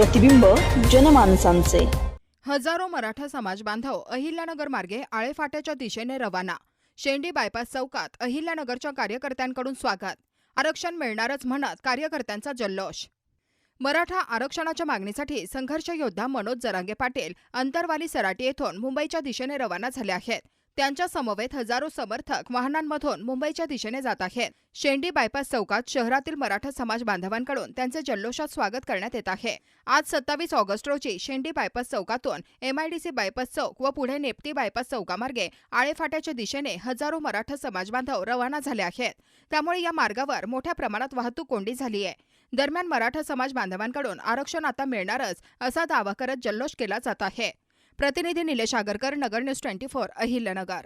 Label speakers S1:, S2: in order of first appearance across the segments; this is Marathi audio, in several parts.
S1: प्रतिबिंब जनमानसांचे.
S2: हजारो मराठा समाज बांधव अहिल्यानगर मार्गे आळे फाट्याच्या दिशेने रवाना. शेंडी बायपास चौकात अहिल्यानगरच्या कार्यकर्त्यांकडून स्वागत आरक्षण मिळणारच म्हणत कार्यकर्त्यांचा जल्लोष. मराठा आरक्षणाच्या मागणीसाठी संघर्ष योद्धा मनोज जरांगे पाटील अंतरवाली सराटी येथून मुंबईच्या दिशेने रवाना झाले आहेत. त्यांच्या समवेत हजारो समर्थक वाहनांमधून मुंबईच्या दिशेने जात आहेत. शेंडी बायपास चौकात शहरातील मराठा समाज बांधवांकडून त्यांचे जल्लोषात स्वागत करण्यात येत आहे. आज सत्तावीस ऑगस्ट रोजी शेंडी बायपास चौकातून एमआयडीसी बायपास चौक व पुढे नेपटी बायपास चौकामार्गे आळेफाट्याच्या दिशेने हजारो मराठा समाज बांधव रवाना झाले आहेत. त्यामुळे या मार्गावर मोठ्या प्रमाणात वाहतूक कोंडी झाली आहे. दरम्यान मराठा समाज बांधवांकडून आरक्षण आता मिळणारच असा दावा करत जल्लोष केला जात आहे. प्रतिनिधी Nilesh Agarkar Nagar news twenty four Ahilyanagar.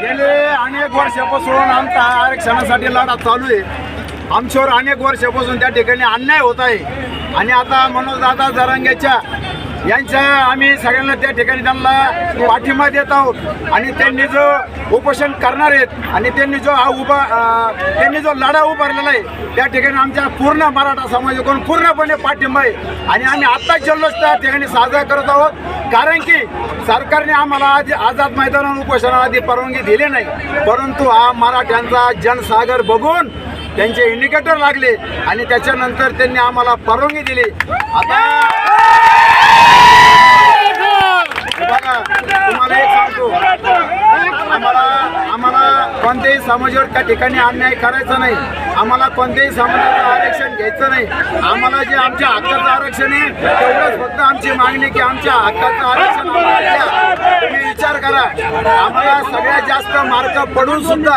S3: गेले अनेक वर्षापासून आमचा आरक्षणासाठी लढा चालू आहे आमच्यावर अनेक वर्षापासून त्या ठिकाणी अन्याय होत आहे. आणि आता मनोजदादा जरांगेच्या यांच्या आम्ही सगळ्यांना त्या ठिकाणी त्यांना पाठिंबा देत आहोत. आणि त्यांनी जो उपोषण करणार आहेत आणि त्यांनी जो हा उभा त्यांनी जो लढा उभारलेला आहे त्या ठिकाणी आमच्या पूर्ण मराठा समाजाकडून पूर्णपणे पाठिंबा आहे. आणि आम्ही आत्ता जल्लोष त्या ठिकाणी साजरा करत आहोत कारण की सरकारने आम्हाला आज आझाद मैदानावर उपोषणाआधी परवानगी दिली नाही. परंतु हा मराठ्यांचा जनसागर बघून त्यांचे इंडिकेटर लागले आणि त्याच्यानंतर त्यांनी आम्हाला परवानगी दिली. आता बघा तुम्हाला एक सांगतो. आम्हाला आम्हाला कोणत्याही समाजावर त्या ठिकाणी अन्याय करायचा नाही. आम्हाला कोणत्याही समाजाचं आरक्षण घ्यायचं नाही. आम्हाला जे आमच्या हक्काचं आरक्षण आहे तेवढंच फक्त आमची मागणी की आमच्या हक्काचं आरक्षण आम्हाला द्या. विचार करा. आम्हाला सगळ्यात जास्त मार्क पडून सुद्धा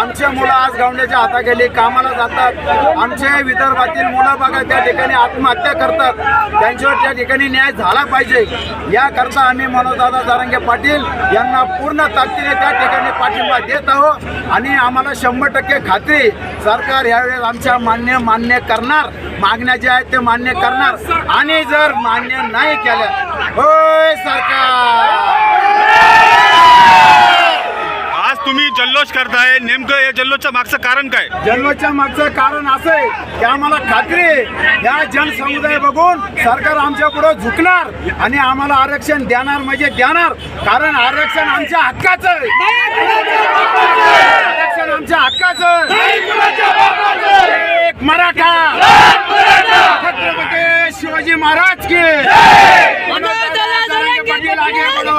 S3: आमचे मुलं आज गावण्याच्या हाताखाली कामाला जातात. आमचे विदर्भातील मुलं बघा त्या ठिकाणी आत्महत्या करतात. त्यांच्यावर त्या ठिकाणी न्याय झाला पाहिजे. याकरता आम्ही मनोजदादा जारंगे पाटील यांना पूर्ण ताकदीने त्या ठिकाणी पाठिंबा देत आहोत. आणि आम्हाला शंभर टक्के खात्री सरकार यावेळेस आमच्या मान्य मान्य करणार. मागण्या ज्या आहेत ते मान्य करणार. आणि जर मान्य नाही केल्या होय सरकार
S4: आज तुम्ही जल्लोष करताय. नेमकं या जल्लोषच्या मागचं कारण काय?
S3: जल्लोषच्या मागचं कारण असं आहे की आम्हाला खात्री आहे. या जनसमुदाय बघून सरकार आमच्या पुढे झुकणार आणि आम्हाला आरक्षण देणार म्हणजे देणार. कारण आरक्षण आमच्या हक्काचं आहे. आरक्षण आमच्या हक्काचं आहे. एक मराठा छत्रपती शिवाजी महाराज की पाटील आगे बढो.